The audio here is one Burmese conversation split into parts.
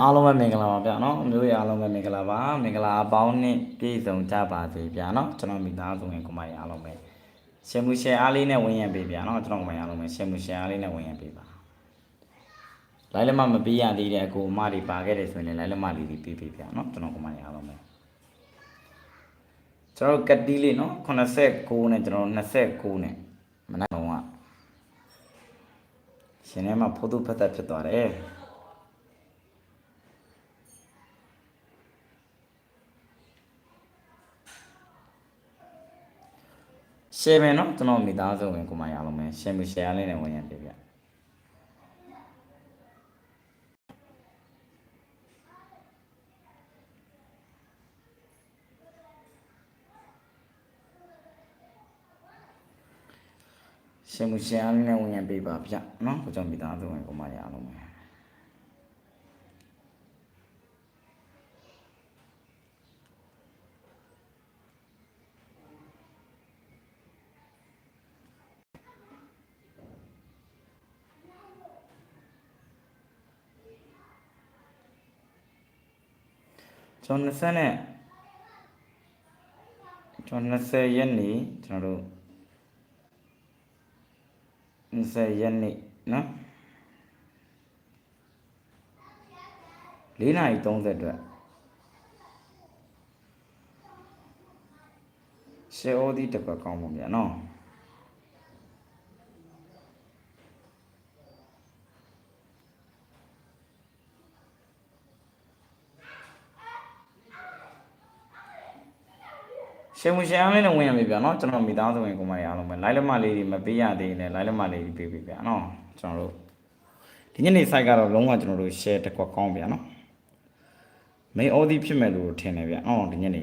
အားလုံးပဲမင်္ဂလာပါဗျာနော်အမျိုးရအားလုံးပဲမင်္ဂလာပါမင်္ဂလာအပေါင်းနဲ့ပြည့်စုံကြပါစေဗျာနော်ကျွန်တော်မိသားစုဝင်ကိုမရအားလုံးပဲရှင်မှုရှင်အားလေးနဲ့ဝင်ရပေးဗျာနော်ကျွန်တော်ကမရအားလုံးပဲရှင်မှုရှင်အားလေးနဲ့ဝင်ရပေးပါလိုင်းလက်မမပေးရသေးတဲ့အကိုအမတွေပါခဲ့တယ်ဆိုရင်လည်းလိုင်းလက်မလေးတွေပေးပေးဗျာနော်ကျွန်တော်ကမရအားလုံးပဲကျွန်တော်ကတ်တီးလေးနော်89နဲ့ကျွန်တော်29နဲ့မနက်တော့ကရှင်ထဲမှာဖိုးသူဖတ်သက်ဖြစ်သွားတယ် ရှယ်မယ်နော်ကျွန်တော်မိသားစုဝင်ကိုမရအောင်မယ်ရှယ်မှုရှယ်အားလေးနဲ့ဝင်ရပြပြရှယ်မှုရှယ်အားလေးနဲ့ဝင်ရပြပါဗျနော်ကိုကျွန်တော်မိသားစုဝင်ကိုမရအောင်မယ်ကျွ န်တော်20နဲ့ကျွန်တော်20ရက်နေ့ကျွန်တော်တို့20ရက်နေ့နော်4နာရီ30အတွက်ရှယ်အိုဒီတစ်ပတ်ကောင်းပါဗျာနော် ရှင်မရှင်အားလေးနဲ့ဝင်ရပြီဗျာနော်ကျွန်တော်မိသားစုဝင်ကိုမရအောင်ပဲလိုက်လက်မလေးတွေမပေးရသေးနဲ့လိုက်လက်မလေးတွေပေးပေးဗျာနော်ကျွန်တော်တို့ဒီညနေ site ကတော့လုံးဝကျွန်တော်တို့ share တစ်ခွက်ကောင်းဗျာနော်မေအော်ဒီဖြစ်မဲ့လို့ထင်တယ်ဗျာအော်ဒီညနေ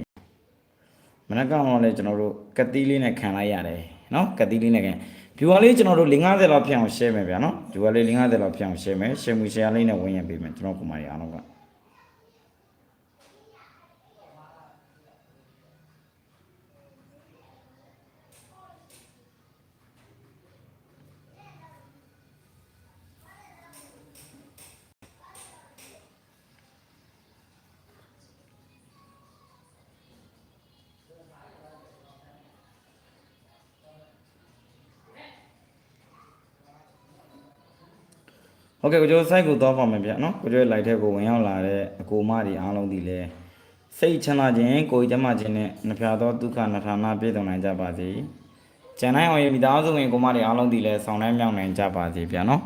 မနက်ကတော့လည်းကျွန်တော်တို့ကတိလေးနဲ့ခံလိုက်ရတယ်နော်ကတိလေးနဲ့ခံဗျူဟာလေးကျွန်တော်တို့50လောက်ဖြစ်အောင် share မယ်ဗျာနော်ဗျူဟာလေး50လောက်ဖြစ်အောင် share မယ်ရှင်မူ share လေးနဲ့ဝင်ရပေးမယ်ကျွန်တော်ကိုမရအောင်က ဟုတ်ကဲ့ကိုကျော် site ကိုသွားပါမယ်ဗျနော်ကိုကျော်ရဲ့ live ထဲကိုဝင်ရောက်လာတဲ့အကိုမတွေအားလုံးဒီလဲစိတ်ချမ်းသာခြင်းကိုယ်ကျမ်းမာခြင်းနဲ့နှဖျားသောဒုက္ခနှထာနာပြည့်စုံနိုင်ကြပါစေကျန်တိုင်းအောင်ရဲ့မိသားစုဝင်ကိုမတွေအားလုံးဒီလဲဆောင်တိုင်းမြောက်နိုင်ကြပါစေဗျနော်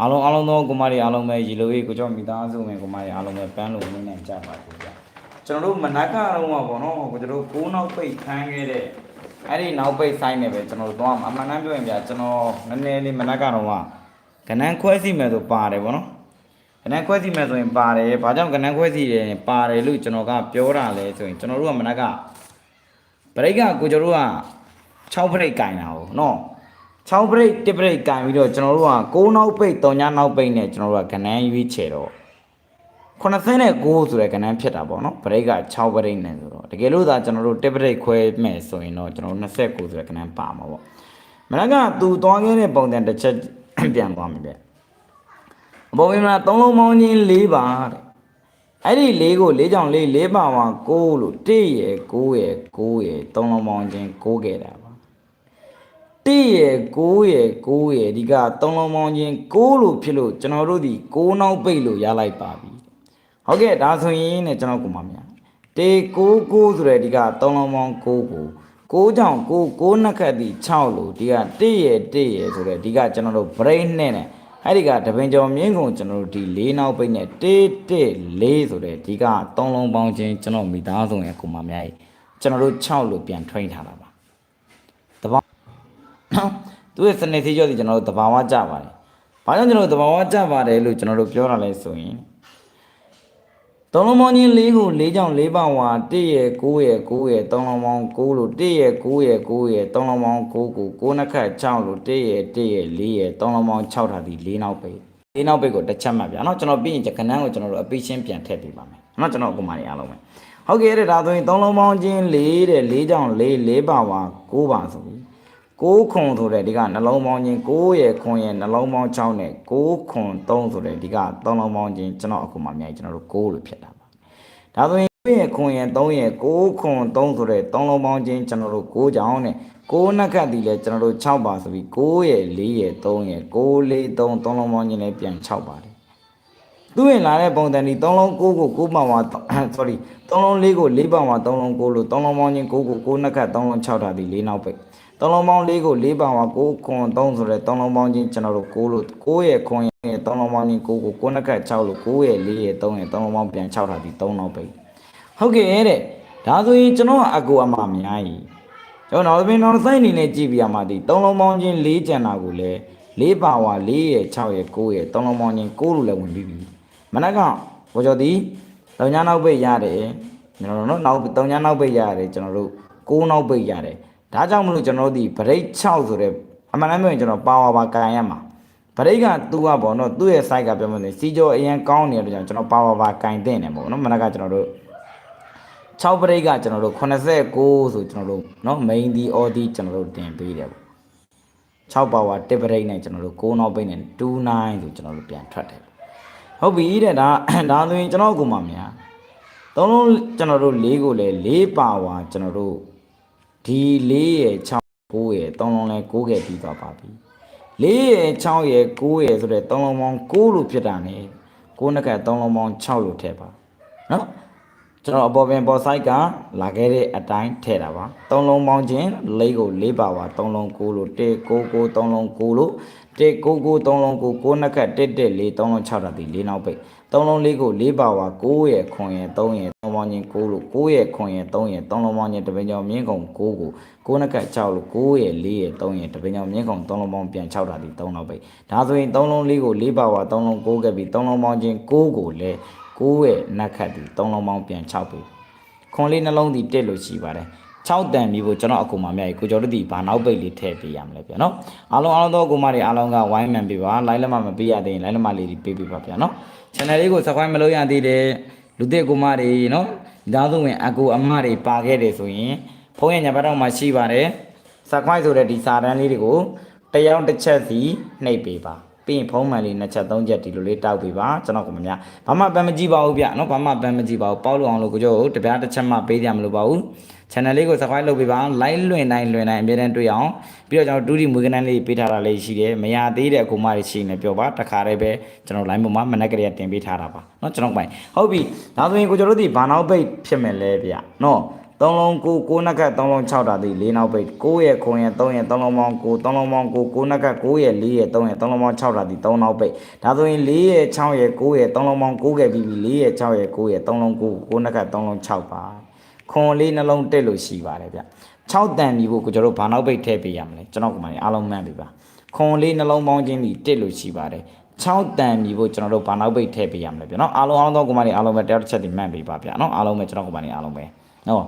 အားလုံးအားလုံးသောကိုမတွေအားလုံးပဲရေလိုရေးကိုကျော်မိသားစုဝင်ကိုမတွေအားလုံးပဲပန်းလို့ဝင်နိုင်ကြပါစေဗျကျွန်တော်တို့မနက်ကတော့မှာပေါ့နော်ကိုကျွန်တော်ကိုးနောက်ပိတ်ခန်းခဲ့တဲ့အဲ့ဒီနောက်ပိတ်ဆိုင်နေပဲကျွန်တော်တို့သွားမှာအမှန်တမ်းပြောရင်ဗျကျွန်တော်နည်းနည်းလေးမနက်ကတော့မှာ ကနန်းခွဲစီမယ်ဆိုပါတယ်ဗောနော်ကနန်းခွဲစီမယ်ဆိုရင်ပါတယ်ဘာကြောင့်ကနန်းခွဲစီတယ်ပါတယ်လို့ကျွန်တော်ကပြောတာလဲဆိုရင်ကျွန်တော်တို့ကမနက်ကဘရိတ်ကကိုကျွန်တော်တို့က6ဘရိတ်ကင်တာဟုတ်နော်6ဘရိတ်1ဘရိတ်ကင်ပြီးတော့ကျွန်တော်တို့က6နောက်ပိတ်3ညနောက်ပိတ်နဲ့ကျွန်တော်တို့ကကနန်းရွေးချယ်တော့89ဆိုတဲ့ကနန်းဖြစ်တာပေါ့နော်ဘရိတ်က6ဘရိတ်နဲ့ဆိုတော့တကယ်လို့သာကျွန်တော်တို့1ဘရိတ်ခွဲမယ်ဆိုရင်တော့ကျွန်တော်29ဆိုတဲ့ကနန်းပါမှာပေါ့မနက်ကသူသွားခဲ့တဲ့ပုံစံတစ်ချက် ပြန်သွားမယ်ဗျအပေါ်ဝင်မှာသုံးလုံးပေါင်းချင်း၄ပါတဲ့အဲ့ဒီ၄ကို၄ကြောင့်၄၄ပါမှာ6လို့1ရယ်9ရယ်9ရယ်သုံးလုံးပေါင်းချင်း6ခဲ့တာပါ1ရယ်9ရယ်9ရယ်ဒီကသုံးလုံးပေါင်းချင်း6လို့ဖြစ်လို့ကျွန်တော်တို့ဒီ6နောက်ပိတ်လို့ရလိုက်ပါပြီဟုတ်ကဲ့ဒါဆိုရင်ねကျွန်တော်ကိုမများတေ6 9ဆိုတဲ့ဒီကသုံးလုံးပေါင်း6ကို 6ကြောင့်6 6နှစ်ခတ်ဒီ6လို့ဒီက1ရယ်1ရယ်ဆိုတဲ့ဒီကကျွန်တော်တို့ brain နဲ့နဲ့အဲ့ဒီကတပင်ကျော်မြင်းကုန်ကျွန်တော်တို့ဒီ၄နောက်ပိတ်နဲ့1 1 4ဆိုတဲ့ဒီက3လုံးပေါင်းချင်းကျွန်တော်မိသားစုရဲ့ကိုမများကြီးကျွန်တော်တို့6လို့ပြန်ထွင်းထားတာပါတဘာနော်သူရဲ့စနေသေးကြောဒီကျွန်တော်တို့တဘာဝကြပါတယ်ဘာကြောင့်ကျွန်တော်တို့တဘာဝကြပါတယ်လို့ကျွန်တော်တို့ပြောတာလဲဆိုရင် သုံးလုံးပေါင်းချင်း၄ကို၄ကြောင့်၄ပေါင်ဝါ၁ရဲ့၉ရဲ့၉ရဲ့သုံးလုံးပေါင်း၉လို့၁ရဲ့၉ရဲ့၉ရဲ့သုံးလုံးပေါင်း၉ကို၉နှခတ်၆လို့၁ရဲ့၁ရဲ့၄ရဲ့သုံးလုံးပေါင်း၆ထားပြီး၄နောက်ပိတ်၄နောက်ပိတ်ကိုတစ်ချက်မှတ်ပြနော်ကျွန်တော်ပြီးရင်ခဏန်းကိုကျွန်တော်တို့အပိရှင်းပြန်ထည့်ပေးပါမယ်နော်ကျွန်တော်အခုမှနေအားလုံးပဲဟုတ်ကဲ့အဲ့ဒါဆိုရင်သုံးလုံးပေါင်းချင်း၄တဲ့၄ကြောင့်၄၄ပါဝါ၉ပါဆိုပြီး 6ခွန်ဆိုတဲ့ဒီကနှလုံးပေါင်းချင်း6ရဲ့ခွန်ရဲ့နှလုံးပေါင်း6နဲ့6ခွန်3ဆိုတဲ့ဒီက3လုံးပေါင်းချင်းကျွန်တော်အခုမှအများကြီးကျွန်တော်တို့6လို့ဖြစ်တာပါဒါဆိုရင်6ရဲ့ခွန်ရဲ့3ရဲ့6ခွန်3ဆိုတဲ့3လုံးပေါင်းချင်းကျွန်တော်တို့6ကြောင်းနဲ့6နှစ်ခတ်ဒီလဲကျွန်တော်တို့6ပါဆိုပြီး6ရဲ့4ရဲ့3ရဲ့6 4 3 3လုံးပေါင်းချင်းလည်းပြန်6ပါတယ်သူ့ရင်လာတဲ့ပုံစံဒီ3လုံး9ကို9ပေါင်ပါ sorry 3လုံး4ကို4ပေါင်ပါ3လုံး9လို့3လုံးပေါင်းချင်း9ကို9နှစ်ခတ်3လုံး6တာဒီ4နောက်ပိတ် 3လုံးပေါင်း4ကို4ပေါင်ပါ9ခွန်3ဆိုတဲ့3လုံးပေါင်းချင်းကျွန်တော်တို့9လို့9ရဲ့ခွန်ရဲ့3လုံးပေါင်းချင်း9ကို9နှစ်ခတ်6လို့9ရဲ့4ရဲ့3ရဲ့3လုံးပေါင်းပြန်6တာဒီ3နောက်ပိတ်ဟုတ်ကဲ့တဲ့ဒါဆိုရင်ကျွန်တော်ကအကူအမအများကြီးကျွန်တော်နောက်တစ်ပင်နောက်စိုက်အနေနဲ့ကြည့်ပြရမှာဒီ3လုံးပေါင်းချင်း4ကျန်တာကိုလည်း4ပါဝါ4ရဲ့6ရဲ့9ရဲ့3လုံးပေါင်းချင်း9လို့လည်းဝင်ပြီးပြီမနက်ကဘောကျော်ဒီတောင်ညာနောက်ပိတ်ရတယ်ကျွန်တော်တို့နော်နောက်တောင်ညာနောက်ပိတ်ရတယ်ကျွန်တော်တို့6နောက်ပိတ်ရတယ် ဒါကြောင့်မလို့ကျွန်တော်တို့ဒီဗရိတ်6ဆိုတဲ့အမှန်တမ်းပြောရင်ကျွန်တော်ပါဝါပါကန်ရမှာဗရိတ်ကသူကပေါ့နော်သူ့ရဲ့ site ကပြောမှနေစီကျော်အရင်ကောင်းနေတဲ့ကြောင့်ကျွန်တော်ပါဝါပါကန်တဲ့နေပေါ့နော်မနက်ကကျွန်တော်တို့6ဗရိတ်ကကျွန်တော်တို့89ဆိုကျွန်တော်တို့နော် main ဒီ all ဒီကျွန်တော်တို့တင်ပေးတယ်ပေါ့6ပါဝါ1ဗရိတ်နဲ့ကျွန်တော်တို့6နောက်ပိတ်နဲ့29ဆိုကျွန်တော်တို့ပြန်ထွက်တယ်ဟုတ်ပြီတဲ့ဒါဒါဆိုရင်ကျွန်တော်ကမှများသုံးလုံးကျွန်တော်တို့၄ကိုလည်း၄ပါဝါကျွန်တော်တို့ ဒီ၄ရဲ့6 9ရဲ့သုံးလုံးလဲ9ခဲ့ပြီးသွားပါပြီ၄ရဲ့6ရဲ့9ရဲ့ဆိုတဲ့သုံးလုံးပေါင်း9လို့ဖြစ်တာ ਨੇ 9နှစ်ကသုံးလုံးပေါင်း6လို့ထည့်ပါနော်ကျွန်တော်အပေါ်ပင်ပေါ် site ကလာခဲ့တဲ့အတိုင်းထည့်တာပါသုံးလုံးပေါင်းချင်း၄ကို၄ပါဝါသုံးလုံး9လို့1 9 9သုံးလုံး9လို့1 9 9သုံးလုံး9 9နှစ်က1 1 4သုံးလုံး6တာဒီ၄နောက်ပိတ် သုံးလုံး၄ကို၄ပါဝါ9ရဲ့ခွန်ရဲ့3ရဲ့သုံးပေါင်းချင်း9လို့9ရဲ့ခွန်ရဲ့3ရဲ့သုံးလုံးပေါင်းချင်းတပင်ကြောင်မြင်းကုန်9ကို9နှစ်က6လို့9ရဲ့4ရဲ့3ရဲ့တပင်ကြောင်မြင်းကုန်သုံးလုံးပေါင်းပြန်6တာဒီ3နောက်ပိတ်ဒါဆိုရင်သုံးလုံး၄ကို၄ပါဝါသုံးလုံး9ခဲ့ပြီးသုံးလုံးပေါင်းချင်း9ကိုလည်း9ရဲ့နက်ခတ်ဒီသုံးလုံးပေါင်းပြန်6ပြီခွန်လေးနှလုံးဒီတက်လို့ရှိပါတယ် 6တန်ပြီဖို့ကျွန်တော်အကူမမြတ်ကြီးကိုကျော်တို့ဒီဘာနောက်ပိတ်လေးထည့်ပေးရမလဲဗျာနော်အားလုံးအားလုံးသောအကူမတွေအားလုံးကဝိုင်းမှန်ပေးပါလိုင်းလက်မမပေးရသေးရင်လိုင်းလက်မလေးတွေပေးပေးပါဗျာနော် channel လေးကို subscribe မလုပ်ရသေးတဲ့လူသစ်အကူမတွေနော်ဒါဆိုရင်အကူအမတွေပါခဲ့တယ်ဆိုရင်ဖုန်းရဲ့ညဘက်တော့မှရှိပါတယ် subscribe ဆိုတဲ့ဒီစာတန်းလေးတွေကိုတစ်ယောက်တစ်ချက်စီနှိပ်ပေးပါ ပြီးရင်ဖုံးမှန်လေးနှစ်ချက်သုံးချက်ဒီလိုလေးတောက်ပေးပါကျွန်တော်ကမများဘာမှပန်းမကြည့်ပါဘူးဗျနော်ဘာမှပန်းမကြည့်ပါဘူးပေါက်လို့အောင်လို့ကိုကျော်တပြားတစ်ချက်မှပေးကြမလို့ပါဘူး channel လေးကို subscribe လုပ်ပေးပါ like လွှင့်တိုင်းလွှင့်တိုင်းအမြဲတမ်းတွေ့အောင်ပြီးတော့ကျွန်တော်တူဒီမွေးကနန်းလေးပေးထားတာလေးရှိတယ်မရသေးတဲ့အကူမတွေရှိနေပြောပါတခါတည်းပဲကျွန်တော် line ပေါ်မှာမနက်ကလေးတင်ပေးထားတာပါเนาะကျွန်တော်ပိုင်ဟုတ်ပြီဒါဆိုရင်ကိုကျော်တို့ဒီဘာနောက်ပိတ်ဖြစ်မယ်လဲဗျเนาะ သုံးလုံး9 9နှစ်ကတ်3လုံး6တာဒီ၄နောက်ပိတ်9ရဲ့9ရဲ့3ရဲ့3လုံးပေါင်း9 3လုံးပေါင်း9 9နှစ်ကတ်9ရဲ့4ရဲ့3ရဲ့3လုံးပေါင်း6တာဒီ3နောက်ပိတ်ဒါဆိုရင်4ရဲ့6ရဲ့9ရဲ့3လုံးပေါင်း9ခဲ့ပြီးပြီ4ရဲ့6ရဲ့9ရဲ့3လုံး9 9နှစ်ကတ်3လုံး6ပါခွန်လေးနှလုံးတက်လို့ရှိပါတယ်ဗျ6တန်ပြီဖို့ကိုကျွန်တော်တို့ဘာနောက်ပိတ်ထည့်ပေးရမလဲကျွန်တော်ကမှအားလုံးမှန်းပြီပါခွန်လေးနှလုံးပေါင်းခြင်းဒီတက်လို့ရှိပါတယ်6တန်ပြီဖို့ကျွန်တော်တို့ဘာနောက်ပိတ်ထည့်ပေးရမလဲဗျနော်အားလုံးအားလုံးသောကမ္ဘာတွေအားလုံးပဲတယောက်တစ်ချက်ဒီမှန်ပြီပါဗျနော်အားလုံးပဲကျွန်တော်ကမ္ဘာတွေအားလုံးပဲနော်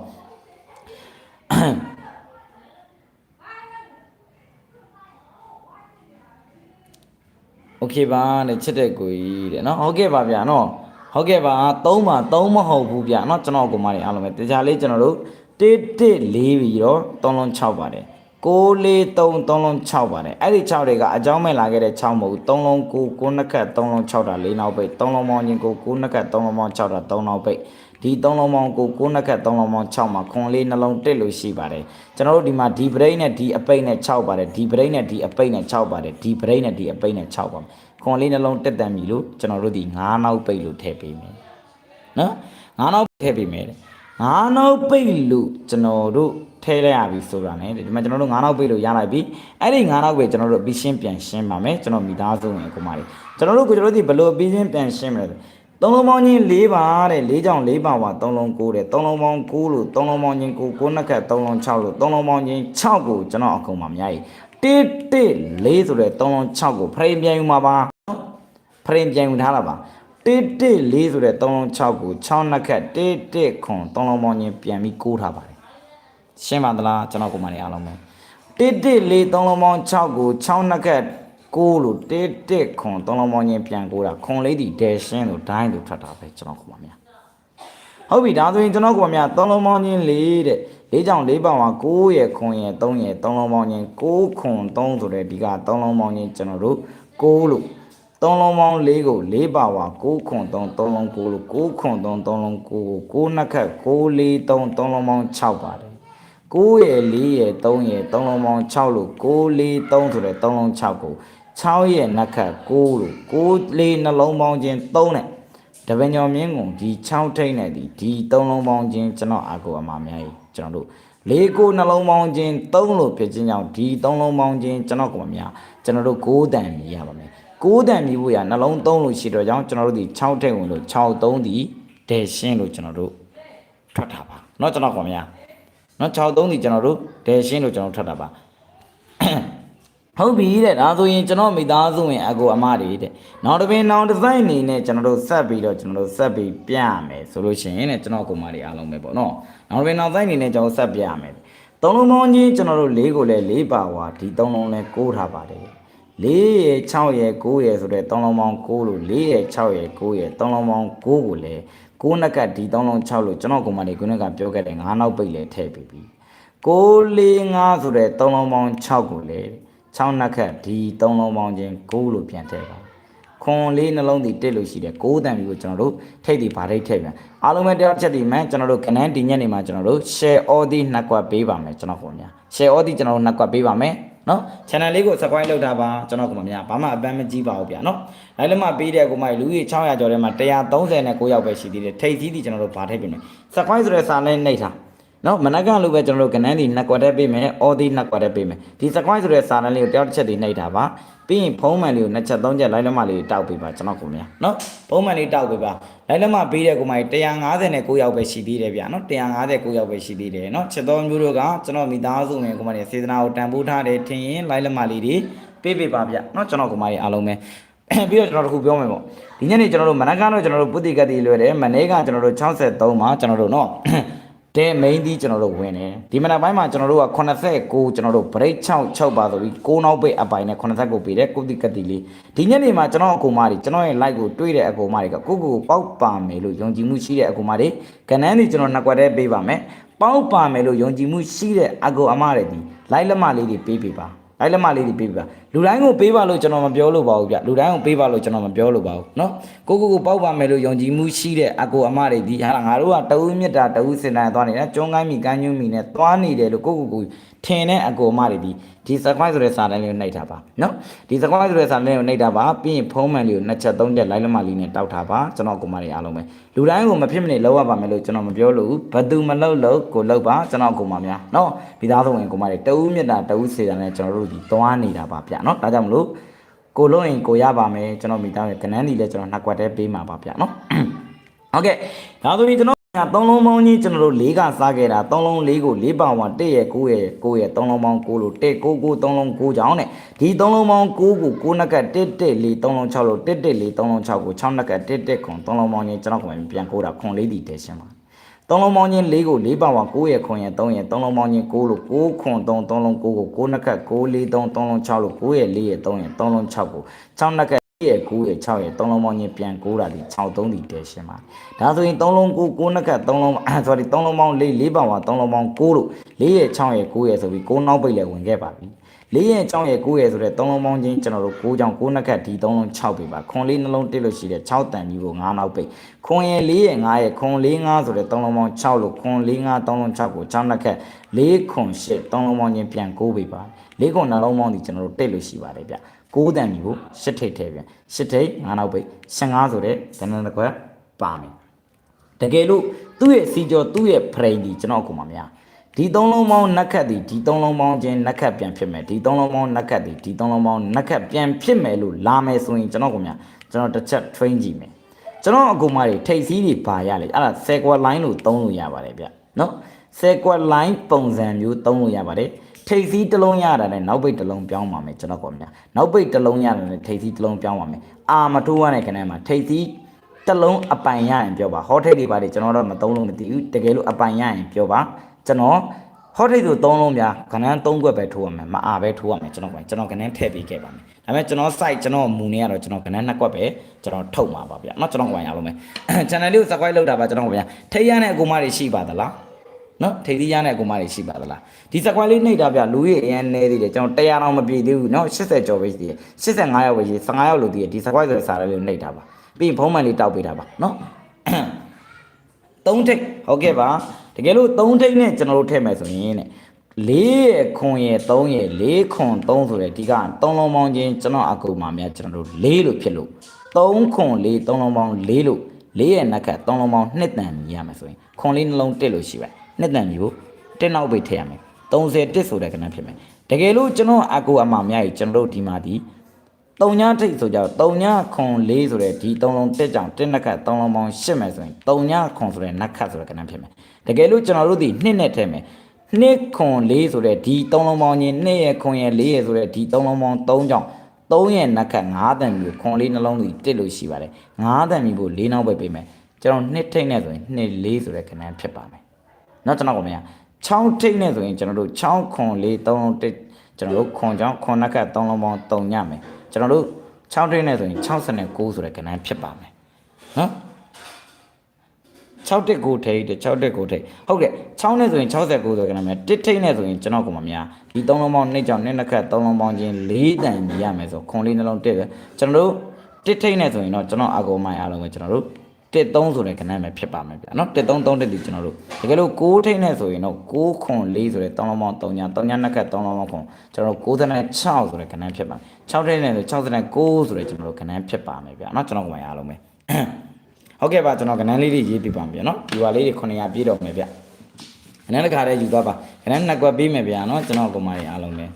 โอเคပါတဲ့ချစ်တဲ့ကိုကြီးတဲ့เนาะဟုတ်ကဲ့ပါဗျာเนาะဟုတ်ကဲ့ပါ3ပါ3မဟုတ်ဘူးဗျာเนาะကျွန်တော်ကိုမလေးအားလုံးပဲတရားလေးကျွန်တော်တို့1 1 4ပြီးတော့3လုံး6ပါတယ်6 4 3 3လုံး6ပါတယ်အဲ့ဒီ6တွေကအကြောင်းမဲ့လာခဲ့တဲ့6မဟုတ်ဘူး3လုံး9 9နှစ်ခတ်3လုံး6တာ4နောက်ပိတ်3လုံးပေါင်းချင်း9 9နှစ်ခတ်3လုံးပေါင်း6တာ3နောက်ပိတ် ဒီ3လုံးပေါင်း9 9နှစ်ခတ်3လုံးပေါင်း6မှာခွန်လေးနှလုံးတက်လို့ရှိပါတယ်ကျွန်တော်တို့ဒီမှာဒီ brain နဲ့ဒီအပိတ်နဲ့6ပါတယ်ဒီ brain နဲ့ဒီအပိတ်နဲ့6ပါတယ်ဒီ brain နဲ့ဒီအပိတ်နဲ့6ပါခွန်လေးနှလုံးတက်တန်ပြီလို့ကျွန်တော်တို့ဒီ9နောက်ပိတ်လို့ထည့်ပေးမယ်နော်9နောက်ထည့်ပေးမယ်တဲ့9နောက်ပိတ်လို့ကျွန်တော်တို့ထည့်လိုက်ရပြီဆိုတာ ਨੇ ဒီမှာကျွန်တော်တို့9နောက်ပိတ်လို့ရလိုက်ပြီအဲ့ဒီ9နောက်ပိတ်ကျွန်တော်တို့အပြီးရှင်းပြန်ရှင်းပါမယ်ကျွန်တော်မိသားစုဝင်ကိုမလေးကျွန်တော်တို့ကိုကျွန်တော်တို့ဒီဘယ်လိုအပြီးရှင်းပြန်ရှင်းမလဲဆို သုံးလုံးပေါင်းချင်း၄ပါတဲ့၄ကြောင်၄ပါပါသုံးလုံး9တဲ့သုံးလုံးပေါင်း9လို့သုံးလုံးပေါင်းချင်း9 9နှစ်ခတ်သုံးလုံး6လို့သုံးလုံးပေါင်းချင်း6ကိုကျွန်တော်အခုမှအများကြီးတစ်တစ်၄ဆိုတဲ့သုံးလုံး6ကိုဖရိပြန်ယူမှာပါဖရိပြန်ယူထားတာပါတစ်တစ်၄ဆိုတဲ့သုံးလုံး6ကို6နှစ်ခတ်တစ်တစ်ခွန်သုံးလုံးပေါင်းချင်းပြန်ပြီး9ထားပါတယ်ရှင်းပါသလားကျွန်တော်ကိုမနေအားလုံးပဲတစ်တစ်၄သုံးလုံးပေါင်း6ကို6နှစ်ခတ် ကိုလို့တစ်တစ်ခွန်သုံးလုံးပေါင်းချင်းပြန်ကိုတာခွန်လေးဒီဒဲရှင်းလို့ဒိုင်းလို့ထွက်တာပဲကျွန်တော်ကိုမများဟုတ်ပြီဒါဆိုရင်ကျွန်တော်ကိုမများသုံးလုံးပေါင်းချင်း၄တဲ့လေးကြောင့်လေးပေါင်က9ရယ်ခွန်ရယ်3ရယ်3လုံးပေါင်းချင်း6ခွန်3ဆိုတဲ့ဒီက3လုံးပေါင်းချင်းကျွန်တော်တို့6လို့3လုံးပေါင်း4ကို4ပါဝါ6ခွန်3 3လုံး9လို့6ခွန်3 3လုံး9ကို9နှစ်ခတ်6 4 3 3လုံးပေါင်း6ပါတယ်9ရယ်4ရယ်3ရယ်3လုံးပေါင်း6လို့6 4 3ဆိုတဲ့3လုံး6ကို 6ရယ်နှစ်ခတ်6လို့6 4နှလုံးပေါင်းချင်း3နဲ့ တပင်ကျော်မြင်းကုန်ဒီ6ထိတ်နဲ့ဒီဒီ3လုံးပေါင်းချင်းကျွန်တော်အကူအမများကြီးကျွန်တော်တို့လေးကိုနှလုံးပေါင်းချင်း3လို့ဖြစ်ခြင်းကြောင့်ဒီ3လုံးပေါင်းချင်းကျွန်တော်ကမများကျွန်တော်တို့9တန်မြည်ရပါမယ်9တန်မြည်ဖို့ရနှလုံး3လို့ရှိတော့ကြောင့်ကျွန်တော်တို့ဒီ6ထိတ်ဝင်လို့6 3ဒီဒဲရှင်းလို့ကျွန်တော်တို့ထွက်တာပါเนาะကျွန်တော်ကမများเนาะ6 3ဒီကျွန်တော်တို့ဒဲရှင်းလို့ကျွန်တော်ထွက်တာပါ ဟုတ်ပြီတဲ့ဒါဆိုရင်ကျွန်တော်မိသားစုဝင်အကူအမတွေတဲ့နောက်တစ်ပင်နောက်တစ်ဆိုင်အနေနဲ့ကျွန်တော်တို့ဆက်ပြီးတော့ကျွန်တော်တို့ဆက်ပြီးပြရမယ်ဆိုလို့ရှိရင်တဲ့ကျွန်တော်အကူအမတွေအားလုံးပဲပေါ့နော်နောက်တစ်ပင်နောက်ဆိုင်အနေနဲ့ကျွန်တော်ဆက်ပြရမယ်သုံးလုံးပေါင်းချင်းကျွန်တော်တို့၄ကိုလည်း၄ပါဝါဒီသုံးလုံးလည်းကိုးထားပါတယ်၄ရယ်6ရယ်9ရယ်ဆိုတဲ့သုံးလုံးပေါင်း9လို့၄ရယ်6ရယ်9ရယ်သုံးလုံးပေါင်း9ကိုလည်း9နှစ်ကဒီသုံးလုံး6လို့ကျွန်တော်အကူအမတွေခုနကပြောခဲ့တဲ့9နောက်ပိတ်လည်းထည့်ပြီးပြီ6 4 5ဆိုတဲ့သုံးလုံးပေါင်း6ကိုလည်း 6နှစ်ခတ်ဒီ3လုံးပေါင်းချင်း9လို့ပြန်ထည့်ပါခွန်လေးနှလုံးဒီတစ်လို့ရှိတယ်9တန်ပြီကိုကျွန်တော်တို့ထိတ်ဒီဗာဒိတ်ထည့်ပြန်အားလုံးပဲတရားချက်ဒီမှန်ကျွန်တော်တို့ကနန်းဒီညက်နေမှာကျွန်တော်တို့ share all ဒီနှစ်ကွက်ပေးပါမယ်ကျွန်တော်ခင်ဗျာ share all ဒီကျွန်တော်တို့နှစ်ကွက်ပေးပါမယ်နော် channel လေးကို subscribe လုပ်တာပါကျွန်တော်ခင်ဗျာဘာမှအပန်းမကြည့်ပါဘူးဗျာနော်လိုက်လက်မပေးတဲ့ကိုမလူကြီး600ကျော်ထဲမှာ139ယောက်ပဲရှိသေးတယ်ထိတ်ကြီးဒီကျွန်တော်တို့ဗာဒိတ်ပြင်မယ် subscribe ဆိုတဲ့စာလေးနှိပ်ထား နော်မနက်ကလို့ပဲကျွန်တော်တို့ကနန်းဒီနှစ်ကွက်တည်းပေးမယ်အော်ဒီနှစ်ကွက်တည်းပေးမယ်ဒီစကွိုင်းဆိုတဲ့စာတန်းလေးကိုတယောက်တစ်ချက်တည်းနှိပ်တာပါပြီးရင်ဖုံးမှန်လေးကိုနှစ်ချက်သုံးချက်လိုက်လက်မလေးကိုတောက်ပေးပါကျွန်တော်ကိုမြနော်ဖုံးမှန်လေးတောက်ပေးပါလိုက်လက်မပေးတဲ့ကိုမကြီး159ယောက်ပဲရှိသေးတယ်ဗျာနော်159ယောက်ပဲရှိသေးတယ်နော်ချက်တော်မျိုးတို့ကကျွန်တော်မိသားစုဝင်ကိုမကြီးစေတနာကိုတန်ဖိုးထားတယ်ထင်ရင်လိုက်လက်မလေးတွေပေးပေးပါဗျာနော်ကျွန်တော်ကိုမကြီးအားလုံးပဲပြီးတော့ကျွန်တော်တို့ခုပြောမယ်ပေါ့ဒီညနေကျွန်တော်တို့မနက်ကတော့ကျွန်တော်တို့ပုတိကတိလွယ်တယ်မနေ့ကကျွန်တော်တို့63မှာကျွန်တော်တို့နော် တဲ main ဒီကျွန်တော်တို့ဝင်တယ်ဒီမနက်ပိုင်းမှာကျွန်တော်တို့က89ကျွန်တော်တို့ break 6 6ပါဆိုပြီး6နောက်ပိတ်အပိုင်နဲ့89ပေးတယ်ကုတိကတိလေးဒီညနေမှာကျွန်တော်အကူမတွေကျွန်တော်ရဲ့ like ကိုတွေးတဲ့အကူမတွေကကိုကိုကိုပေါက်ပါမယ်လို့ယုံကြည်မှုရှိတဲ့အကူမတွေကနန်းဒီကျွန်တော်နှစ်ကွက်တည်းပေးပါမယ်ပေါက်ပါမယ်လို့ယုံကြည်မှုရှိတဲ့အကူအမတွေဒီ like လက်မလေးတွေပေးပေးပါလိုက်လက်မလေးတွေပေးပြပါ လူတိုင်းကိုပေးပါလို့ကျွန်တော်မပြောလို့ပါဘူးဗျလူတိုင်းကိုပေးပါလို့ကျွန်တော်မပြောလို့ပါဘူးเนาะကိုကိုကိုပေါက်ပါမယ်လို့ယုံကြည်မှုရှိတဲ့အကိုအမတွေဒီဟာငါတို့ကတဝူးမြတ်တာတဝူးစင်တိုင်းသွားနေတာကျွန်းကိုင်းမီကန်းညွန်းမီနဲ့သွားနေတယ်လို့ကိုကိုကိုထင်တဲ့အကိုအမတွေဒီဒီစကွိုင်းဆိုတဲ့စာတန်းလေးကိုနှိပ်ထားပါเนาะဒီစကွိုင်းဆိုတဲ့စာတန်းလေးကိုနှိပ်ထားပါပြီးရင်ဖုံးမှန်လေးကိုနှစ်ချက်သုံးချက်လိုက်လက်မလေးနဲ့တောက်ထားပါကျွန်တော်ကိုမတွေအားလုံးပဲလူတိုင်းကိုမဖြစ်မနေလောက်ရပါမယ်လို့ကျွန်တော်မပြောလို့ဘသူမလောက်လို့ကိုလောက်ပါကျွန်တော်ကိုမများเนาะမိသားစုဝင်ကိုမတွေတဝူးမြတ်တာတဝူးစေတာနဲ့ကျွန်တော်တို့ဒီသွားနေတာပါဗျ နော်ဒါကြောင့်မလို့ကိုလုံးရင်ကိုရပါမယ်ကျွန်တော်မိသားစုကနန်းဒီလည်းကျွန်တော်နှစ်ကွက်တည်းပေးမှာပါဗျနော်ဟုတ်ကဲ့ဒါဆိုရင်ကျွန်တော်ကသုံးလုံးပေါင်းကြီးကျွန်တော်တို့၄ကစားခဲ့တာသုံးလုံး၄ကို၄ပေါင်မှာ၁ရဲ့၉ရဲ့၉ရဲ့သုံးလုံးပေါင်း၉လို့၁၉၉သုံးလုံး၉ကြောင်းနဲ့ဒီသုံးလုံးပေါင်း၉ကို၉နှက်က၁၁၄သုံးလုံး၆လို့၁၁၄သုံးလုံး၆ကို၆နှက်က၁၁ခွန်သုံးလုံးပေါင်းကြီးကျွန်တော်ကပြန်ကိုးတာခွန်၄ဒီတယ်ရှင်ပါ သုံးလုံးပေါင်းချင်း၄ကို၄ပါဝါ9ရဲ့ခွန်ရဲ့3ရဲ့သုံးလုံးပေါင်းချင်း9လို့9ခွန်3သုံးလုံး9ကို9နှစ်ခတ်9 4 3သုံးလုံး6လို့9ရဲ့4ရဲ့3ရဲ့သုံးလုံး6ကို6နှစ်ခတ်ရဲ့9ရဲ့6ရဲ့3လုံးပေါင်းချင်းပြန်9တာဒီ6 3ဒီတဲရှင်းပါဒါဆိုရင်3လုံး9 9နှစ်ခတ်3လုံး sorry 3လုံးပေါင်း4 4ပါဝါ3လုံးပေါင်း9လို့4ရဲ့6ရဲ့9ရဲ့ဆိုပြီး9နောက်ပိတ်လည်းဝင်ခဲ့ပါပြီ ၄ရဲ့6ရဲ့9ရဲ့ဆိုတဲ့3လုံးပေါင်းချင်းကျွန်တော်တို့9ကြောင်9နှစ်ခတ်ဒီ3လုံး6ပြီပါခွန်လေးနှလုံးတစ်လို့ရှိတဲ့6တန်ကြီးကို9နောက်ပိတ်ခွန်ရဲ့4ရဲ့9ရဲ့ခွန်4 5ဆိုတဲ့3လုံးပေါင်း6လို့ခွန်4 5 3လုံး6ကို6နှစ်ခတ်4ခွန်8 3လုံးပေါင်းချင်းပြန်9ပြီပါ4ခွန်နှလုံးပေါင်းဒီကျွန်တော်တို့တစ်လို့ရှိပါတယ်ဗျ9တန်ကြီးကို8ထိပ်ထည့်ပြန်8ထိပ်9နောက်ပိတ်15ဆိုတဲ့ဒဏ္ဍတစ်ခွက်ပါမယ်တကယ်လို့သူ့ရဲ့စီကျော်သူ့ရဲ့ဖရိန်ဒီကျွန်တော်ကိုမများ ဒီသုံးလုံးပေါင်းနက်ခတ်ဒီဒီသုံးလုံးပေါင်းချင်းနက်ခတ်ပြန်ဖြစ်မယ်ဒီသုံးလုံးပေါင်းနက်ခတ်ဒီဒီသုံးလုံးပေါင်းနက်ခတ်ပြန်ဖြစ်မယ်လို့လာမယ်ဆိုရင်ကျွန်တော်ကိုများကျွန်တော်တစ်ချက် train ကြည့်မယ်ကျွန်တော်အကူမတွေထိတ်စည်းတွေပါရလေအဲ့ဒါ sequel line လို့သုံးလို့ရပါတယ်ဗျနော် sequel line ပုံစံမျိုးသုံးလို့ရပါတယ်ထိတ်စည်းတစ်လုံးရတာနဲ့နောက်ပိတ်တစ်လုံးပြောင်းပါမယ်ကျွန်တော်ကိုများနောက်ပိတ်တစ်လုံးရတယ်နဲ့ထိတ်စည်းတစ်လုံးပြောင်းပါမယ်အာမထိုးရတဲ့ခဏမှာထိတ်စည်းတစ်လုံးအပိုင်ရရင်ပြောပါဟောထိတ်တွေပါတယ်ကျွန်တော်တော့မသုံးလို့မသိဘူးတကယ်လို့အပိုင်ရရင်ပြောပါ ကျွန်တော်ဟောထိတ်ဆိုသုံးလုံးများခဏန်းသုံးခွက်ပဲထိုးရမယ်မအားပဲထိုးရမယ်ကျွန်တော်ကကျွန်တော်ခဏန်းထည့်ပေးခဲ့ပါမယ်ဒါပေမဲ့ကျွန်တော် site ကျွန်တော်မူနေရတော့ကျွန်တော်ခဏန်းနှစ်ခွက်ပဲကျွန်တော်ထုတ်မှာပါဗျာเนาะကျွန်တော်ကရအောင်မယ် channel လေးကို subscribe လုပ်တာပါကျွန်တော်ကဗျာထိတ်ရတဲ့အကူမတွေရှိပါသလား နော်ထိပ်သီးရတဲ့အကူမတွေရှိပါသလားဒီစကွိုင်းလေးနှိပ်တာဗျလူကြီးအရင်နေသေးတယ်ကျွန်တော်100တောင်မပြည့်သေးဘူးနော်80ကျော်ပဲရှိသေးတယ်85ရောက်ပဲရှိ15ရောက်လို့တည်တယ်ဒီစကွိုင်းဆိုတဲ့စာလေးကိုနှိပ်တာပါပြီးရင်ဖုံးမှန်လေးတောက်ပေးတာပါနော် သုံးထိပ်ဟုတ်ကဲ့ပါ တကယ်လို့သုံးထိပ်နဲ့ကျွန်တော်တို့ထည့်မယ်ဆိုရင်တဲ့လေးရခွန်ရ3ရလေးခွန်3ဆိုတဲ့ဒီက3လုံးပေါင်းချင်းကျွန်တော်အကူမှာများကျွန်တော်တို့လေးလို့ဖြစ်လို့3ခွန်လေး3လုံးပေါင်းလေးလို့လေးရနက်ခတ်3လုံးပေါင်းနှစ်တန်မြည်ရမယ်ဆိုရင်ခွန်လေးနှလုံးတက်လို့ရှိပါနှစ်တန်မြည်ကိုတက်နောက်ပိတ်ထည့်ရမယ်30တက်ဆိုတဲ့ကဏ္ဍဖြစ်မယ်တကယ်လို့ကျွန်တော်အကူအမများကြီးကျွန်တော်တို့ဒီမှာဒီ သုံညထိတ်ဆိုကြသုံညခွန်၄ဆိုတဲ့ဒီ၃လုံးတက်ကြောင်တက်နှစ်ခတ်၃လုံးပေါင်း၈မယ်ဆိုရင်သုံညခွန်ဆိုတဲ့နတ်ခတ်ဆိုတဲ့ကဏ္ဍဖြစ်မယ်တကယ်လို့ကျွန်တော်တို့ဒီနှစ်နဲ့ထဲမယ်နှစ်ခွန်၄ဆိုတဲ့ဒီ၃လုံးပေါင်းရင်နှစ်ရဲ့ခွန်ရဲ့၄ရဲ့ဆိုတဲ့ဒီ၃လုံးပေါင်း၃ကြောင်၃ရဲ့နတ်ခတ်၅တန်မျိုးခွန်၄နှလုံးတွေတက်လို့ရှိပါတယ်၅တန်မျိုးကို၄နောက်ပဲပေးမယ်ကျွန်တော်နှစ်ထိတ်နဲ့ဆိုရင်နှစ်၄ဆိုတဲ့ကဏ္ဍဖြစ်ပါမယ်နောက်ကျွန်တော်ကမရ6ထိတ်နဲ့ဆိုရင်ကျွန်တော်တို့6ခွန်4 3လုံးတက်ကျွန်တော်တို့ခွန်ကြောင်ခွန်နတ်ခတ်3လုံးပေါင်း3ညမယ် ကျွန်တော်တို့6 train နဲ့ဆိုရင်69ဆိုတဲ့ကဏ္ဍဖြစ်ပါမယ်နော်6တက်ကိုထိတ်တယ်6တက်ကိုထိတ်ဟုတ်ကဲ့6နဲ့ဆိုရင်69ဆိုတဲ့ကဏ္ဍများတစ်ထိတ်နဲ့ဆိုရင်ကျွန်တော်ကမများဒီ3လုံးပေါင်း2ကြောင့်2နှစ်ခတ်3လုံးပေါင်းချင်း4တန်ရမယ်ဆိုခွန်လေးနှလုံးတက်ပဲကျွန်တော်တို့တစ်ထိတ်နဲ့ဆိုရင်တော့ကျွန်တော်အကောမိုင်အားလုံးပဲကျွန်တော်တို့ 13ဆိုတဲ့ကဏ္ဍမှာဖြစ်ပါမယ်ဗျာနော်13 3ဒီကျွန်တော်တို့တကယ်လို့6ထိနဲ့ဆိုရင်တော့6ခွန်4ဆိုတဲ့3လုံးပေါင်း3ညာ3ညာနှစ်ခက်3လုံးပေါင်းခွန်ကျွန်တော်တို့96ဆိုတဲ့ကဏ္ဍဖြစ်ပါ6ထိနဲ့ဆို69ဆိုတဲ့ကျွန်တော်တို့ကဏ္ဍဖြစ်ပါမယ်ဗျာနော်ကျွန်တော်ကမှရအောင်မယ်ဟုတ်ကဲ့ပါကျွန်တော်ကဏ္ဍလေးတွေရေးပြပါမယ်ဗျာနော်ဒီပါလေးတွေ900ပြည့်တော့မယ်ဗျာကဏ္ဍတစ်ခါတည်းယူသွားပါကဏ္ဍနှစ်ခွက်ပေးမယ်ဗျာနော်ကျွန်တော်ကမှရအောင်မယ်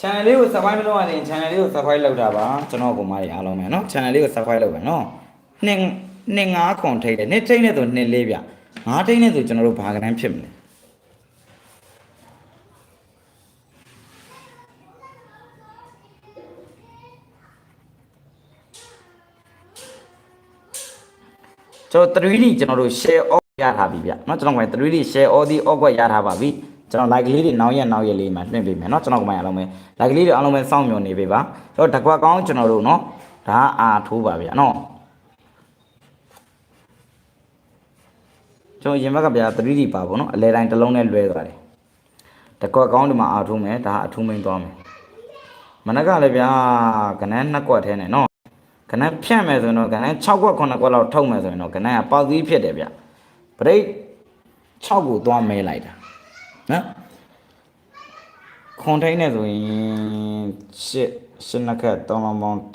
channel လေးကို subscribe မလုပ်ရရင် channel လေးကို subscribe လုပ်တာပါကျွန်တော်ကမားတွေအားလုံးပဲเนาะ channel လေးကို subscribe လုပ်ပဲเนาะနှစ်နှစ်ငါးခွန်ထိတ်တယ်နှစ်ထိတ်နဲ့ဆိုနှစ်လေးဗျငါးထိတ်နဲ့ဆိုကျွန်တော်တို့ဘာကနန်းဖြစ်မလဲကျွန်တော် 3D ကျွန်တော်တို့ share off ရထားပြီဗျเนาะကျွန်တော်က 3D share all ဒီ off ရထားပါပြီ ကျွန်တော် like လေးတွေနောက်ရက်နောက်ရက်လေးမှာလွှင့်ပေးမယ်เนาะကျွန်တော်ကမှအားလုံးပဲ like လေးတွေအားလုံးပဲစောင့်မျှော်နေပေးပါကျွန်တော်တကွာကောင်းကျွန်တော်တို့เนาะဒါအာထိုးပါဗျာเนาะကျွန်တော်ရင်ဘက်ကဗျာ 3D ပါပေါ့เนาะအလဲတိုင်းတစ်လုံးနဲ့လွဲသွားတယ်တကွာကောင်းဒီမှာအာထိုးမယ်ဒါအထူးမိန်သွားမယ်မနက်ကလည်းဗျာကနန်းနှစ်ကွက်ထဲနဲ့เนาะကနန်းဖြန့်မယ်ဆိုရင်တော့ကနန်း6ကွက်9ကွက်လောက်ထုတ်မယ်ဆိုရင်တော့ကနန်းကပေါက်သီးဖြစ်တယ်ဗျပရိတ်6ကိုသွားမဲလိုက်တာ နော်ခွန်ထိုင်းနဲ့ဆိုရင်ရှစ်ရှစ်နှစ်ခက်3လုံးပေါင်း1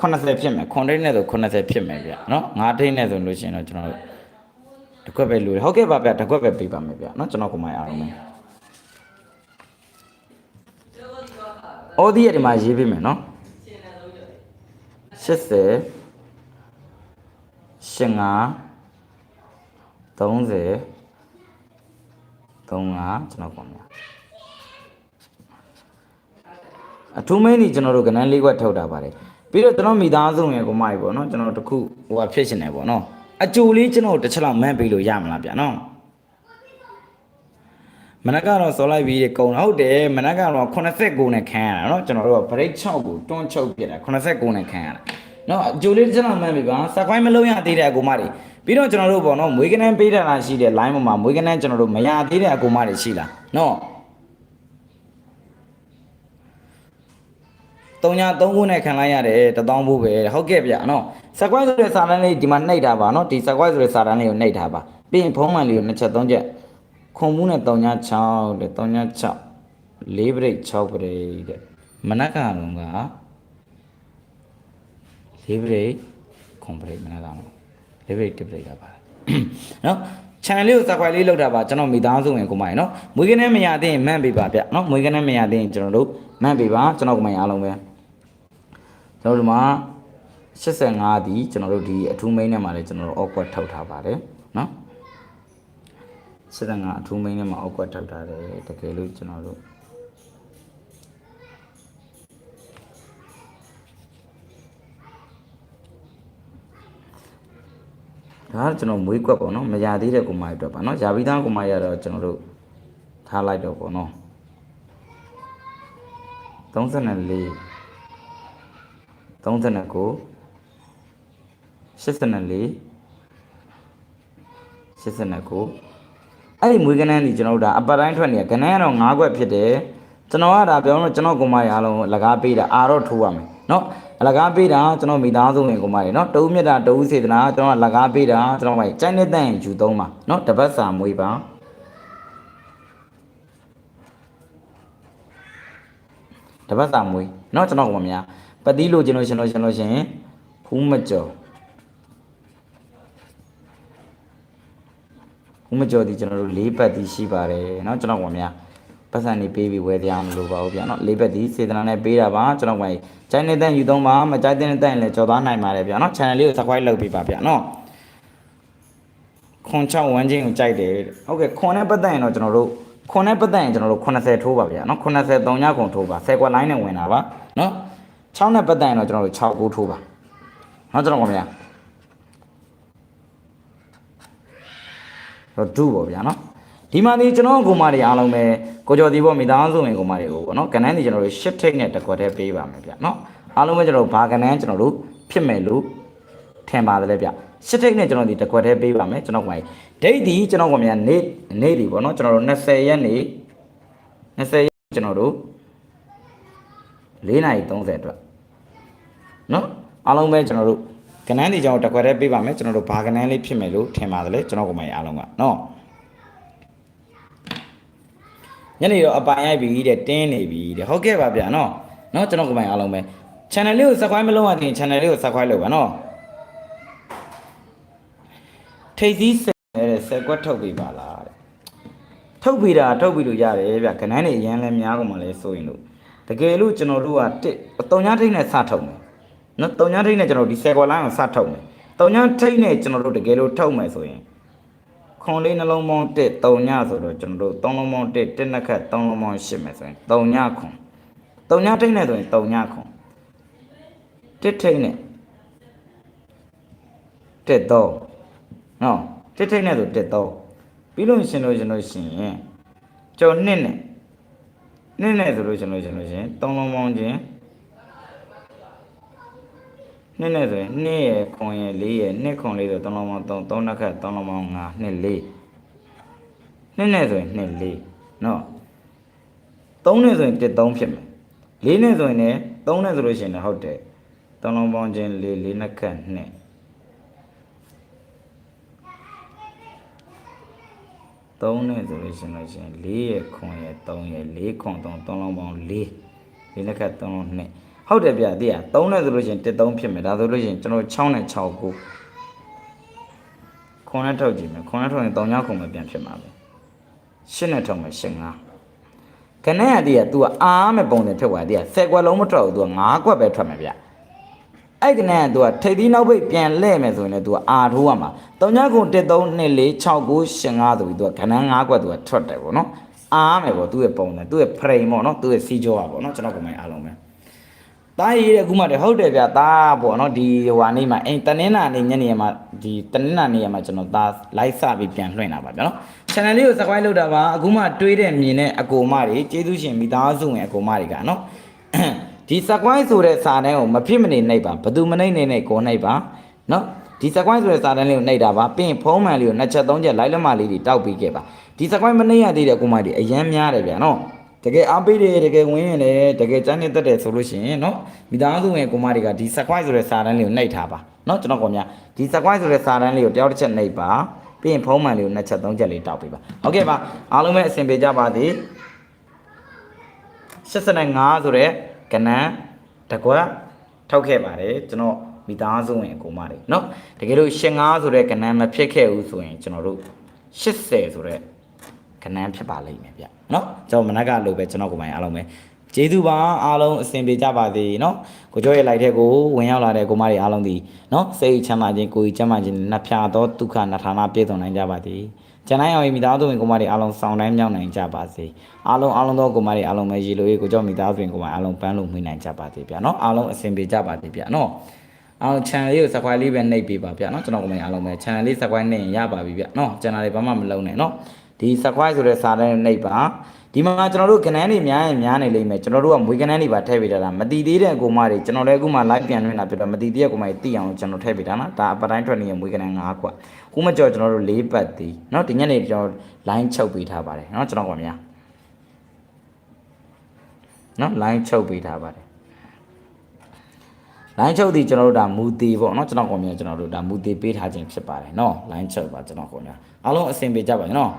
80ဖြစ်မယ်ခွန်ထိုင်းနဲ့ဆို80ဖြစ်မယ်ဗျနော်9ထိန်းနဲ့ဆိုလို့ရှိရင်တော့ကျွန်တော်တို့တစ်ခွက်ပဲလူဟုတ်ကဲ့ပါဗျတစ်ခွက်ပဲပေးပါမယ်ဗျနော်ကျွန်တော်ကိုမိုင်းအားလုံးပဲအော်ဒီရဒီမှာရေးပေးမယ်နော်80 85 30 35ကျွန်တော်ကောင်းများအထူးမင်းကြီးကျွန်တော်တို့ကနန်းလေးခွက်ထုတ်တာပါတယ်ပြီးတော့ကျွန်တော်မိသားစုငယ်ကိုမကြီးပေါ့နော်ကျွန်တော်တခုဟိုဟာဖြစ်ရှင်တယ်ပေါ့နော်အကြိုလေးကျွန်တော်တစ်ချက်လောက်မန်းပေးလို့ရမလားဗျာနော်မနက်ကတော့စောလိုက်ပြီးကုံဟုတ်တယ်မနက်ကတော့89နဲ့ခန်းရတာเนาะကျွန်တော်တို့က break 6ကိုတွန်းချုပ်ပြတာ89နဲ့ခန်းရတာเนาะအကြိုလေးတစ်ချက်လောက်မန်းပေးပါစက်ခွိုင်းမလုံးရသေးတဲ့အကူမတွေ ပြီးတော့ကျွန်တော်တို့ပေါ့နော်မွေးကနန်းပေးတာလားရှိတယ် line ပေါ်မှာမွေးကနန်းကျွန်တော်တို့မရသေးတဲ့အကူမတွေရှိလားနော်တုံညာ၃ခုနဲ့ခံလိုက်ရတယ်တပေါင်းဖို့ပဲဟုတ်ကဲ့ဗျာနော်စကွိုင်းဆိုတဲ့စာတန်းလေးဒီမှာနှိပ်ထားပါနော်ဒီစကွိုင်းဆိုတဲ့စာတန်းလေးကိုနှိပ်ထားပါပြီးရင်ဖုံးမှန်လေးကိုနှစ်ချက်သုံးချက်ခုံမှုနဲ့တုံညာ6တဲ့တုံညာ6လေးဘရိတ်6ဘရိတ်တဲ့မနက်ကလုံးကလေးဘရိတ်ခုံဘရိတ်မနက်ကလုံး လေးပရိတ်တစ်ပရိတ်ကပါနော် channel လေးကို subscribe လေးလုပ်တာပါကျွန်တော်မိသားစုဝင်ကိုမိုင်းနော်မွေးကနဲ့မရသေးရင်မှန်ပေးပါဗျနော်မွေးကနဲ့မရသေးရင်ကျွန်တော်တို့မှန်ပေးပါကျွန်တော်ကိုမိုင်းအားလုံးပဲကျွန်တော်တို့မှာ85ဒီကျွန်တော်တို့ဒီအထူးမိန်းထဲမှာလည်းကျွန်တော်တို့ awkward ထောက်ထားပါတယ်နော်85အထူးမိန်းထဲမှာ awkward ထောက်ထားတယ်တကယ်လို့ကျွန်တော်တို့ ဒါကကျွန်တော်မွေးကွက်ပေါ့နော်မရသေးတဲ့ကိုမိုင်းအတွက်ပါနော်ယာပြီးသားကိုမိုင်းရတော့ကျွန်တော်တို့ထားလိုက်တော့ပေါ့နော်34 39 40 89အဲ့ဒီမွေးကနန်းကြီးကျွန်တော်တို့ဒါအပတ်တိုင်းထွက်နေရကနန်းကတော့9ခွက်ဖြစ်တယ်ကျွန်တော်ကဒါပြောလို့ကျွန်တော်ကုမရအားလုံးအလကားပေးတာအာတော့ထိုးရမယ်เนาะ အလကားပေးတာကျွန်တော်မိသားစုဝင်ကုမရเนาะတဦးမြတ်တာတဦးစေတနာကျွန်တော်ကအလကားပေးတာကျွန်တော်ကကြိုင်းနေတဲ့ယူသုံးပါเนาะတပတ်စာမွေးပါတပတ်စာမွေးเนาะကျွန်တော်ကမများပတိလို့ကျွန်တော်ရှင်လို့ရှင်လို့ရှင်ဖူးမကျော် ဦးမကျော်ဒီကျွန်တော်တို့၄ပတ်ဒီရှိပါတယ်เนาะကျွန်တော်ကများပတ်စံနေပေးပြီးဝယ်တရားမလို့ပါဘူးဗျာเนาะ၄ပတ်ဒီစေတနာနဲ့ပေးတာပါကျွန်တော်က ကြိုက်နေတဲ့ယူသုံးပါမကြိုက်တဲ့တဲ့ရင်လည်းကြော်သွားနိုင်ပါတယ်ဗျာနော် channel လေးကို subscribe လုပ်ပေးပါဗျာနော်ခွန်ချောင်းဝန်းချင်းကိုကြိုက်တယ်ဟုတ်ကဲ့ခွန်နဲ့ပတ်သက်ရင်တော့ကျွန်တော်တို့ခွန်နဲ့ပတ်သက်ရင်ကျွန်တော်တို့80ထိုးပါဗျာနော်80 3ညကုန်ထိုးပါ10ကွက်လိုင်းနဲ့ဝင်တာပါနော်6နဲ့ပတ်သက်ရင်တော့ကျွန်တော်တို့6 9ထိုးပါနော်ကျွန်တော်ခင်ဗျာတော့2ပေါ့ဗျာနော် ဒီမှာဒီကျွန်တော်ကိုမာတွေအားလုံးပဲကိုကျော်ဒီပေါ့မိသားစုဝင်ကိုမာတွေကိုပေါ့နော်ကနန်းဒီကျွန်တော်တို့ရှစ်ထိတ်နဲ့တကွက်တည်းပေးပါမယ်ဗျာနော်အားလုံးပဲကျွန်တော်တို့ဘာကနန်းကျွန်တော်တို့ဖြစ်မယ်လို့ထင်ပါတယ်လေဗျရှစ်ထိတ်နဲ့ကျွန်တော်ဒီတကွက်တည်းပေးပါမယ်ကျွန်တော်ကမာဒိတ်ဒီကျွန်တော်ကမြန်နေ့နေ့ဒီပေါ့နော်ကျွန်တော်တို့20ရက်နေ့20ရက်ကျွန်တော်တို့4:30အတွက်နော်အားလုံးပဲကျွန်တော်တို့ကနန်းဒီကျွန်တော်တကွက်တည်းပေးပါမယ်ကျွန်တော်တို့ဘာကနန်းလေးဖြစ်မယ်လို့ထင်ပါတယ်လေကျွန်တော်ကမာအားလုံးကနော် ညနေတော့အပိုင်ရိုက်ပြီတဲ့တင်းနေပြီတဲ့ဟုတ်ကဲ့ပါဗျာနော်နော်ကျွန်တော်ကိုယ်ပိုင်အားလုံးပဲ channel လေးကို subscribe မလုပ်ရသေးရင် channel လေးကို subscribe လုပ်ပါနော်ထိတ်စည်းစင်တဲ့ဆက်ကွက်ထုတ်ပေးပါလားတဲ့ထုတ်ပေးတာထုတ်ပေးလို့ရတယ်ဗျခဏန်းနေအရန်လဲများကုန်မှလဲဆိုရင်လို့တကယ်လို့ကျွန်တော်တို့ကတစ်တုံညာထိတ်နဲ့စထုတ်မယ်နော်တုံညာထိတ်နဲ့ကျွန်တော်ဒီဆယ်ကွက်လိုင်းကိုစထုတ်မယ်တုံညာထိတ်နဲ့ကျွန်တော်တို့တကယ်လို့ထုတ်မယ်ဆိုရင် ခွန်လေးနှလုံးပေါင်း1 3ညဆိုတော့ကျွန်တော်တို့3လုံးပေါင်း1 1နှစ်ခတ်3လုံးပေါင်း8မယ်ဆိုရင်3ညခွန်3ညထိတ်နဲ့ဆိုရင်3ညခွန်1ထိတ်နဲ့1တော့နော်1ထိတ်နဲ့ဆို1တော့ပြီးလို့ရှင်လို့ရှင်လို့ရှင်ရင်ကျော်နှစ်နဲ့နှစ်နဲ့ဆိုလို့ရှင်လို့ရှင်လို့ရှင်3လုံးပေါင်းခြင်း နှစ်နဲ့ဆိုရင်နှစ်ရယ်ခွန်ရယ်လေးရယ်နှစ်ခွန်လေးဆို3လုံးပေါင်း3 3နှစ်ခတ်3လုံးပေါင်း5နှစ်လေးနှစ်နဲ့ဆိုရင်နှစ်လေးနော်3နဲ့ဆိုရင်1 3ဖြစ်မယ်လေးနဲ့ဆိုရင်လည်း3နဲ့ဆိုလို့ရှိရင်လည်းဟုတ်တယ်3လုံးပေါင်းခြင်းလေးလေးနှစ်ခတ်နှစ်3နဲ့ဆိုလို့ရှိရင်လို့ရှိရင်4ရယ်ခွန်ရယ်3ရယ်4ခွန်3 3လုံးပေါင်း4လေးနှစ်ခတ်3လုံး2 ဟုတ်တယ်ဗျာတိရ3နဲ့ဆိုလို့ရှိရင်1 3ဖြစ်မယ်ဒါဆိုလို့ရှိရင်ကျွန်တော်6နဲ့6ကိုခွန်နဲ့ထုတ်ကြည့်မယ်ခွန်နဲ့ထုတ်ရင်3ညခွန်ပဲပြန်ဖြစ်မှာပဲ8နဲ့ထုတ်မယ်8 5ခနဲ့ရတည်းက तू အားမဲ့ပုံစံဖြစ်သွားတယ်10ကွက်လုံးမထွက်ဘူး तू 9ကွက်ပဲထွက်မယ်ဗျအဲ့ကနေက तू ထိပ်သီးနောက်ပိတ်ပြန်လဲ့မယ်ဆိုရင်လည်း तू အာထိုးရမှာ3ညခွန်1 3 2 4 6 9 8 5ဆိုပြီး तू ခဏ9ကွက် तू ထွက်တယ်ပေါ့နော်အားမယ်ပေါ့ तू ရဲ့ပုံစံ तू ရဲ့ frame ပေါ့နော် तू ရဲ့စီကြောပါပေါ့နော်ကျွန်တော်ပုံမှန်အားလုံးပဲ တားရေးတဲ့အခုမှတည်းဟုတ်တယ်ဗျာတားပေါ့နော်ဒီဟိုဟာနေ့မှာအိမ်တနင်္လာနေ့ညနေမှာဒီတနင်္လာနေ့မှာကျွန်တော်ဒါလိုက်စပြီးပြန်လွှင့်တာပါဗျာနော် channel လေးကို subscribe လုပ်တာပါအခုမှတွေးတဲ့မြင်တဲ့အကိုမတွေကျေးဇူးရှင်မိသားစုဝင်အကိုမတွေကနော်ဒီ subscribe ဆိုတဲ့စာတန်းကိုမဖြစ်မနေနှိပ်ပါဘယ်သူမနှိပ်နေနဲ့ကိုနှိပ်ပါနော်ဒီ subscribe ဆိုတဲ့စာတန်းလေးကိုနှိပ်တာပါပြီးရင်ဖုံးမှန်လေးကိုနှစ်ချက်သုံးချက်လိုက်လက်မလေးတွေတောက်ပြီးခဲ့ပါဒီ subscribe မနှိပ်ရသေးတဲ့ကိုမတွေအရန်များတယ်ဗျာနော် တကယ်အားပေးတယ်တကယ်ဝင်ရင်လည်းတကယ်စမ်းနေတတ်တယ်ဆိုလို့ရှိရင်เนาะမိသားစုဝင်ကိုမတွေကဒီ subscribe ဆိုတဲ့စာတန်းလေးကိုနှိပ်ထားပါเนาะကျွန်တော်ကောင်များဒီ subscribe ဆိုတဲ့စာတန်းလေးကိုတယောက်တစ်ချက်နှိပ်ပါပြီးရင်ဖုံးမှန်လေးကိုနှစ်ချက်သုံးချက်လေးတောက်ပေးပါဟုတ်ကဲ့ပါအားလုံးပဲအဆင်ပြေကြပါသည်85ဆိုတဲ့ကနန်းတကွက်ထုတ်ခဲ့ပါတယ်ကျွန်တော်မိသားစုဝင်အကိုမတွေเนาะတကယ်လို့85ဆိုတဲ့ကနန်းမဖြစ်ခဲ့ဘူးဆိုရင်ကျွန်တော်တို့80ဆိုတဲ့ ကဏန်းဖြစ်ပါလိမ့်မယ်ဗျနော်ကျွန်တော်မနက်ကလိုပဲကျွန်တော်ကိုယ်ပိုင်အားလုံးပဲကျေးဇူးပါအားလုံးအဆင်ပြေကြပါစေနော်ကိုကျော်ရဲ့လိုက်တဲ့ကိုဝင်ရောက်လာတဲ့ကိုမတွေအားလုံးဒီနော်စိတ်ချမ်းသာခြင်းကိုယ်ကြီးချမ်းသာခြင်းနှစ်ဖြာသောဒုက္ခနှစ်ဌာနပြည့်စုံနိုင်ကြပါသည်ကျန်တိုင်းအောင်မိသားစုဝင်ကိုမတွေအားလုံးဆောင်းတိုင်းမြောက်နိုင်ကြပါစေအားလုံးအားလုံးသောကိုမတွေအားလုံးပဲရေလိုရေးကိုကျော်မိသားစုဝင်ကိုမအားလုံးပန်းလို့မွေးနိုင်ကြပါသေးဗျာနော်အားလုံးအဆင်ပြေကြပါသေးဗျာနော်အားလုံး channel လေးကို subscribe လေးပဲနှိပ်ပေးပါဗျာနော်ကျွန်တော်ကိုမတွေအားလုံးပဲ channel လေး subscribe နှိပ်ရင်ရပါပြီဗျာနော် channel လေးဘာမှမလုံးနဲ့နော် ဒီ subscribe ဆိုတဲ့စာတန်းနှိပ်ပါဒီမှာကျွန်တော်တို့ကနန်းတွေများရင်များနေလိမ့်မယ်ကျွန်တော်တို့ကမွေးကနန်းတွေပါထည့်ပေးထားတာမတီသေးတဲ့အကူမတွေကျွန်တော်လည်းအခုမှ live ပြန်လွှင့်တာဖြစ်တော့မတီသေးတဲ့ကူမတွေတီအောင်ကျွန်တော်ထည့်ပေးတာနော်ဒါအပတိုင်းထွက်နေရမွေးကနန်း၅ခွက်ခုမကြော်ကျွန်တော်တို့၄ပတ်သေးနော်ဒီညနေကျွန်တော် line ချုပ်ပေးထားပါတယ်နော်ကျွန်တော်ကောင်များနော် line ချုပ်ပေးထားပါတယ် line ချုပ်ဒီကျွန်တော်တို့ဒါမူတီပေါ့နော်ကျွန်တော်ကောင်များကျွန်တော်တို့ဒါမူတီပေးထားခြင်းဖြစ်ပါတယ်နော် line ချုပ်ပါကျွန်တော်ကောင်များအားလုံးအဆင်ပြေကြပါနော်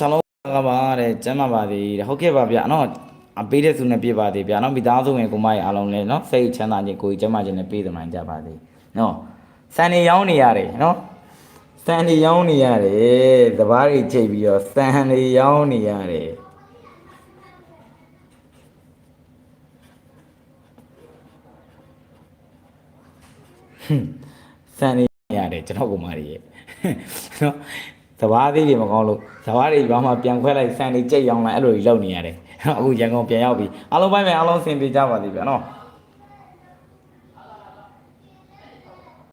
ချောင်းလုံးကပါတဲ့ကျမ်းပါပါသေးတဲ့ဟုတ်ကဲ့ပါဗျာနော်အပေးတဲ့သူနဲ့ပြပါသေးဗျာနော်မိသားစုဝင်ကိုမကြီးအားလုံးလည်းနော်စိတ်ချမ်းသာခြင်းကိုယ်ကြီးကျမ်းမာခြင်းနဲ့ပြည့်စုံနိုင်ကြပါသေးနော်စံနေရောင်းနေရတယ်နော်စံနေရောင်းနေရတယ်တပားတွေချိန်ပြီးတော့စံနေရောင်းနေရတယ်ဟွန်းစံနေရတယ်ကျွန်တော်ကိုမကြီးရဲ့နော် စဘာသေးတွေမကောင်းလို့စဘာတွေဘာမှပြန်ခွဲလိုက်ဆန်တွေကြိတ်ရောင်းလိုက်အဲ့လိုကြီးလုပ်နေရတယ်အခုရန်ကုန်ပြန်ရောက်ပြီအားလုံးပိုင်းပဲအားလုံးဆင်ပြေကြပါသေးဗျာနော်